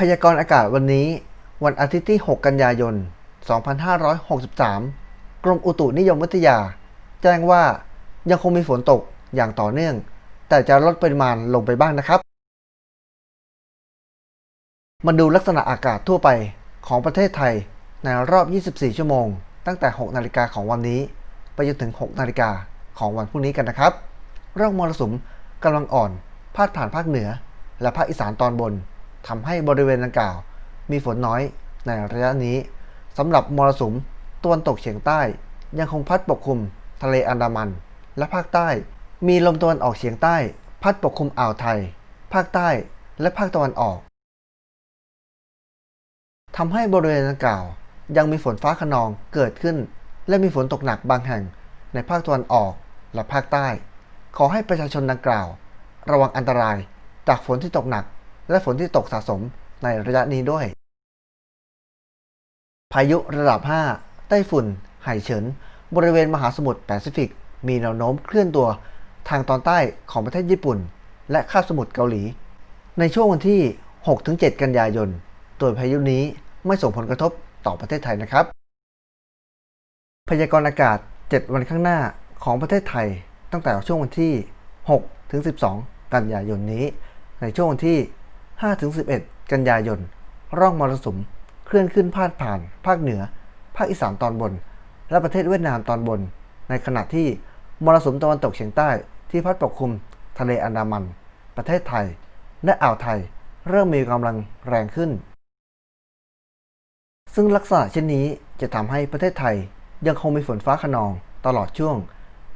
พยากรณ์อากาศวันนี้ วันอาทิตย์ที่ 6 กันยายน 2563 กรมอุตุนิยมวิทยา แจ้งว่ายังคงมีฝนตกอย่างต่อเนื่อง แต่จะลดปริมาณลงไปบ้างนะครับ มาดูลักษณะอากาศทั่วไปของประเทศไทยในรอบ 24 ชั่วโมง ตั้งแต่ 6 นาฬิกาของวันนี้ ไปจนถึง 6 นาฬิกาของวันพรุ่งนี้กันนะครับ ร่องมรสุมกำลังอ่อน พาดผ่านภาคเหนือ และภาคอีสานตอนบน ทำให้บริเวณดังกล่าว มีฝนน้อยในระยะนี้สำหรับมรสุมตะวันตกเฉียงใต้ ยังคงพัดปกคลุม ทะเลอันดามัน และภาคใต้ มีลมตะวันออกเฉียงใต้ พัดปกคลุมอ่าวไทย ภาคใต้และภาคตะวันออกทำให้บริเวณดังกล่าว ยังมีฝนฟ้าขนองเกิดขึ้น และมีฝนตกหนักบางแห่งในภาคตะวันออกและภาคใต้ ขอให้ประชาชนดังกล่าว ระวังอันตรายจากฝนที่ตกหนัก และฝนที่ตกสะสมในระยะนี้ด้วย พายุระดับ 5 ไต้ฝุ่น ไห่เฉิน บริเวณมหาสมุทรแปซิฟิก มีแนวโน้มเคลื่อนตัวทางตอนใต้ของประเทศญี่ปุ่น และคาบสมุทรเกาหลี ในช่วงวันที่ 6-7 กันยายนโดยพายุนี้ไม่ส่งผลกระทบต่อประเทศไทยนะครับ พยากรณ์อากาศ 7 วันข้างหน้าของประเทศไทย ตั้งแต่ช่วงวันที่ 6-12 กันยายนนี้ ในช่วงวันที่ 5-11 กันยายน ร่องมรสุม เคลื่อนขึ้นพาดผ่าน ภาคเหนือ ภาคอีสานตอนบน และประเทศเวียดนามตอนบน ในขณะที่มรสุมตะวันตกเฉียงใต้ที่พัดปกคลุม ทะเลอันดามัน ประเทศไทย และอ่าวไทย เริ่มมีกำลังแรงขึ้น ซึ่งลักษณะเช่นนี้จะทำให้ประเทศไทยยังคงมีฝนฟ้าขนองตลอดช่วง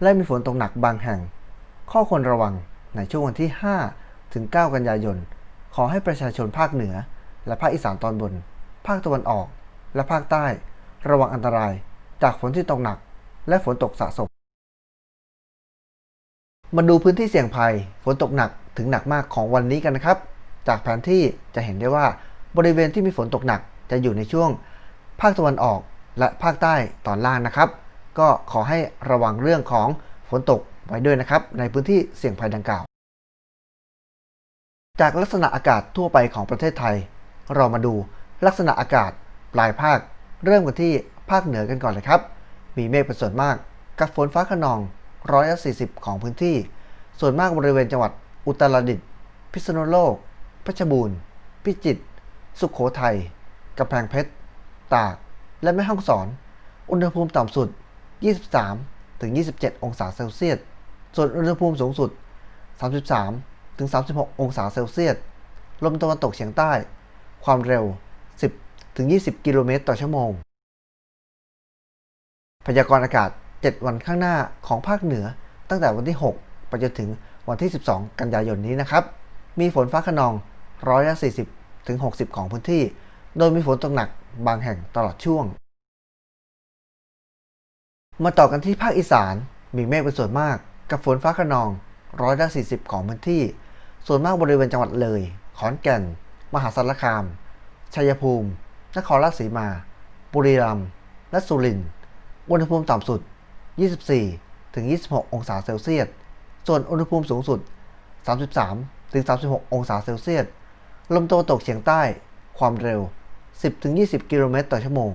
และมีฝนตกหนักบางแห่ง ข้อควรระวังในช่วงวันที่ 5 ถึง 9 กันยายน ขอให้ประชาชนภาคเหนือ และภาคอีสานตอนบน ภาคตะวันออก และภาคใต้ ระวังอันตราย จากฝนที่ตกหนัก และฝนตกสะสม มาดูพื้นที่เสี่ยงภัย ฝนตกหนักถึงหนักมากของวันนี้กันนะครับ จากแผนที่จะเห็นได้ว่าบริเวณที่มีฝนตกหนักจะอยู่ในช่วง ภาคตะวันออกและภาคใต้ตอนล่างนะครับ ก็ขอให้ระวังเรื่องของฝนตกไว้ด้วยนะครับ ในพื้นที่เสี่ยงภัยดังกล่าว จากลักษณะอากาศทั่วไปของประเทศไทย เรามาดูลักษณะอากาศปลายภาค เริ่มกันที่ภาคเหนือกันก่อนเลยครับ มีเมฆเป็นส่วนมาก กับฝนฟ้าขนองร้อยละ40 ของพื้นที่ ส่วนมากบริเวณจังหวัดอุตรดิตถ์พิษณุโลก เพชรบูรณ์ พิจิตร สุขโขทัยกำแพงเพชร ตาก และแม่ฮ่องสอน อุณหภูมิต่ำสุด 23ถึง27 องศาเซลเซียส ส่วนอุณหภูมิสูงสุด 33 ถึง 36 องศาเซลเซียส ลมตะวันตกเฉียงใต้ ความเร็ว 10 ถึง 20 กิโลเมตรต่อชั่วโมง พยากรณ์อากาศ 7 วันข้างหน้าของภาคเหนือ ตั้งแต่วันที่ 6 ไปจนถึงวันที่ 12 กันยายนนี้นะครับ มีฝนฟ้าขนองร้อยละ40 ถึง 60 ของพื้นที่ โดยมีฝนตกหนักบางแห่งตลอดช่วง มาต่อกันที่ภาคอีสาน มีเมฆเป็นส่วนมาก กับฝนฟ้าขนองร้อยละ40 ของพื้นที่ ส่วนมากบริเวณจังหวัดเลย ขอนแก่น มหาสารคาม ชัยภูมิ นครราชสีมา บุรีรัมย์ และสุรินทร์อุณหภูมิต่ำสุด 24 ถึง 26 องศาเซลเซียส ส่วนอุณหภูมิสูงสุด 33 ถึง 36 องศาเซลเซียส ลมตะวันตกเฉียงใต้ ความเร็ว 10 ถึง 20 กิโลเมตรต่อชั่วโมง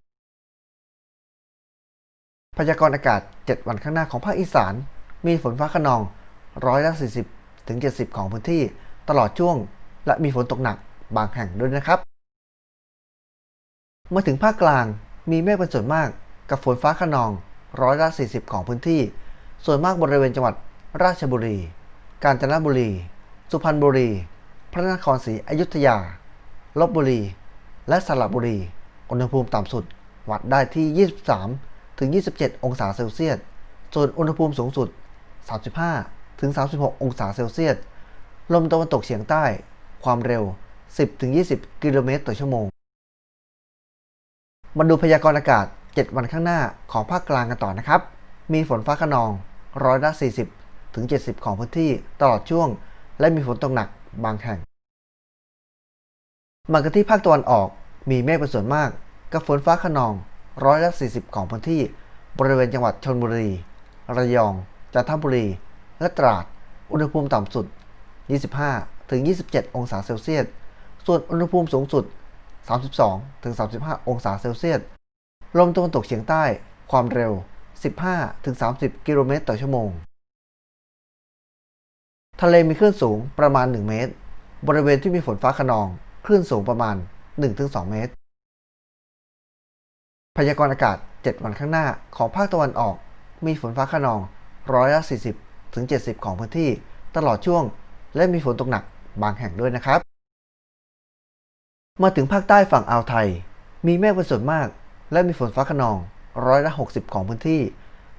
พยากรณ์อากาศ 7 วันข้างหน้าของภาคอีสาน มีฝนฟ้าขนอง ร้อยละ40 ถึง 70 ของพื้นที่ ตลอดช่วง และมีฝนตกหนักบางแห่งด้วยนะครับมื่อถึงภาคกลางมีเมฆเป็นส่วนมากกับฝนฟ้าขนองร้อยละ 40 ของพื้นที่ ส่วนมากบริเวณจังหวัดราชบุรี กาญจนบุรี สุพรรณบุรี พระนครศรีอยุธยา ลบบุรี และสระบุรี อุณหภูมิต่ำสุด วัดได้ที่ 23 ถึง 27 องศาเซลเซียส ส่วนอุณหภูมิสูงสุด 35 ถึง 36 องศาเซลเซียส ลมตะวันตกเฉียงใต้ ความเร็ว 10ถึง20 กิโลเมตรต่อชั่วโมง มาดูพยากรณ์อากาศ 7 วันข้างหน้าของภาคกลางกันต่อนะครับ มีฝนฟ้าขนองร้อยละ 40 ถึง 70 ของพื้นที่ตลอดช่วง และมีฝนตกหนักบางแห่ง มากันที่ภาคตะวันออก มีเมฆเป็นส่วนมาก กับฝนฟ้าขนองร้อยละ 40 ของพื้นที่ บริเวณจังหวัดชลบุรี ระยอง จันทบุรี และตราด อุณหภูมิต่ำสุด 25 ถึง 27 องศาเซลเซียส ส่วนอุณหภูมิสูงสุด 32-35 องศาเซลเซียส ลมตะวันตกเฉียงใต้ ความเร็ว 15-30 กิโลเมตรต่อชั่วโมง ทะเลมีคลื่นสูงประมาณ 1 เมตร บริเวณที่มีฝนฟ้าขนอง คลื่นสูงประมาณ 1-2 เมตร พยากรณ์อากาศ 7 วันข้างหน้าของภาคตะวันออก มีฝนฟ้าขนองร้อยละ40 ถึง 70 ของพื้นที่ตลอดช่วง และมีฝนตกหนักบางแห่งด้วยนะครับ มาถึงภาคใต้ฝั่งอ่าวไทย มีเมฆเป็นส่วนมาก และมีฝนฟ้าขนองร้อยละ 60 ของพื้นที่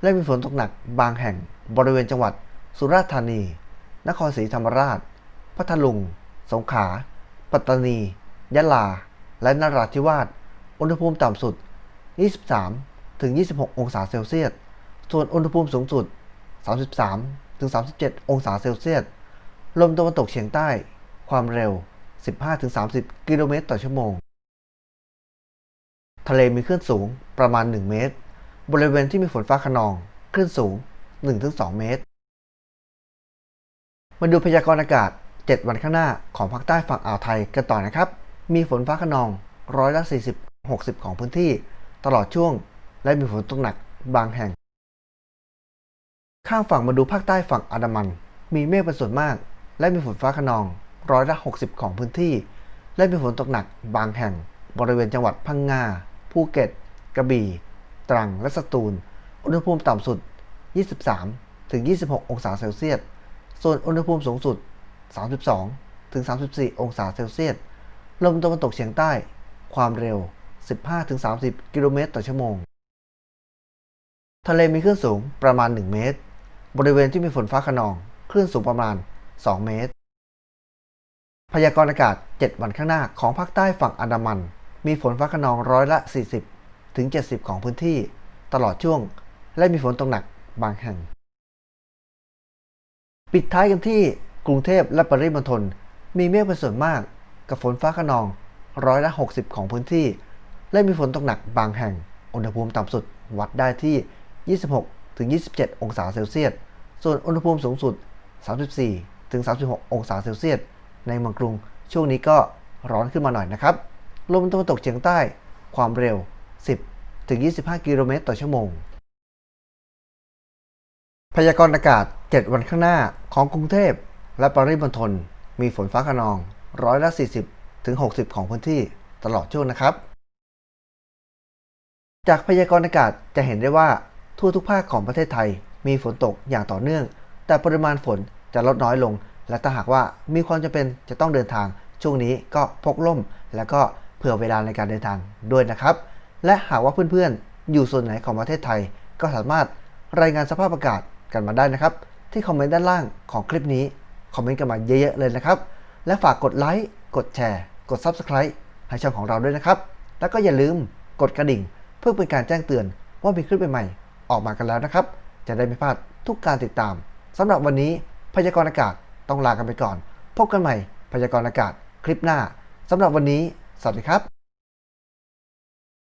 และมีฝนตกหนักบางแห่งบริเวณจังหวัด สุราษฎร์ธานี นครศรีธรรมราช พัทลุง สงขลา ปัตตานี ยะลา และนราธิวาส อุณหภูมิต่ำสุด 23 ถึง 26 องศาเซลเซียส ส่วนอุณหภูมิสูงสุด 33 ถึง 37 องศาเซลเซียส ลมตะวันตกเฉียงใต้ ความเร็ว 15-30 กิโลเมตรต่อชั่วโมง ทะเลมีคลื่นสูงประมาณ 1 เมตร บริเวณที่มีฝนฟ้าขนอง คลื่นสูง 1-2 เมตร มาดูพยากรณ์อากาศ 7 วันข้างหน้าของภาคใต้ฝั่งอ่าวไทยกันต่อนะครับ มีฝนฟ้าขนองร้อยละ 40-60 ของพื้นที่ ตลอดช่วง และมีฝนตกหนักบางแห่ง ข้ามฝั่งมาดูภาคใต้ฝั่งอันดามัน มีเมฆเป็นส่วนมาก และมีฝนฟ้าขนองร้อยละ 60 ของพื้นที่ และมีฝนตกหนักบางแห่ง บริเวณจังหวัดพังงา ภูเก็ต กระบี่ ตรัง และสตูล อุณหภูมิต่ำสุด 23 ถึง 26 องศาเซลเซียส ส่วนอุณหภูมิสูงสุด 32 ถึง 34 องศาเซลเซียส ลมตะวันตกเฉียงใต้ ความเร็ว 15 ถึง 30 กิโลเมตรต่อชั่วโมง ทะเลมีคลื่นสูงประมาณ 1 เมตร บริเวณที่มีฝนฟ้าขนอง คลื่นสูงประมาณ 2 เมตร พยากรณ์อากาศ 7 วันข้างหน้าของภาคใต้ฝั่งอันดามัน มีฝนฟ้าขนองร้อยละ 40 ถึง 70 ของพื้นที่ ตลอดช่วง และมีฝนตกหนักบางแห่ง ปิดท้ายกันที่กรุงเทพและปริมณฑลมีเมฆเป็นส่วนมาก กับฝนฟ้าขนองร้อยละ 60 ของพื้นที่ และมีฝนตกหนักบางแห่ง อุณหภูมิต่ำสุดวัดได้ที่ 26ถึง27 องศาเซลเซียส ส่วนอุณหภูมิสูงสุด 34 ถึง 36 องศาเซลเซียส ในเมืองกรุง ช่วงนี้ก็ร้อนขึ้นมาหน่อยนะครับ ลมตะวันตกเฉียงใต้ ความเร็ว 10 ถึง 25 กิโลเมตรต่อชั่วโมง พยากรณ์อากาศ 7 วันข้างหน้าของกรุงเทพและปริมณฑล มีฝนฟ้าขนอง ร้อยละ 40 ถึง 60 ของพื้นที่ตลอดช่วงนะครับ จากพยากรณ์อากาศจะเห็นได้ว่าทั่วทุกภาคของประเทศไทยมีฝนตกอย่างต่อเนื่อง แต่ปริมาณฝน จะลดน้อยลง และถ้าหากว่ามีความจำเป็นจะต้องเดินทางช่วงนี้ก็พกร่ม แล้วก็เผื่อเวลาในการเดินทางด้วยนะครับ และหากว่าเพื่อนๆ อยู่ส่วนไหนของประเทศไทย ก็สามารถรายงานสภาพอากาศกันมาได้นะครับ ที่คอมเมนต์ด้านล่างของคลิปนี้คอมเมนต์กันมาเยอะๆเลยนะครับ และฝากกดไลค์กดแชร์ กด Subscribe ให้ช่องของเราด้วยนะครับ แล้วก็อย่าลืมกดกระดิ่ง เพื่อเป็นการแจ้งเตือนว่ามีคลิปใหม่ๆออกมากันแล้วนะครับ จะได้ไม่พลาดทุกการติดตามสำหรับวันนี้ พยากรณ์อากาศต้องลากันไปก่อน พบกันใหม่พยากรณ์อากาศคลิปหน้าสำหรับวันนี้ สวัสดีครับ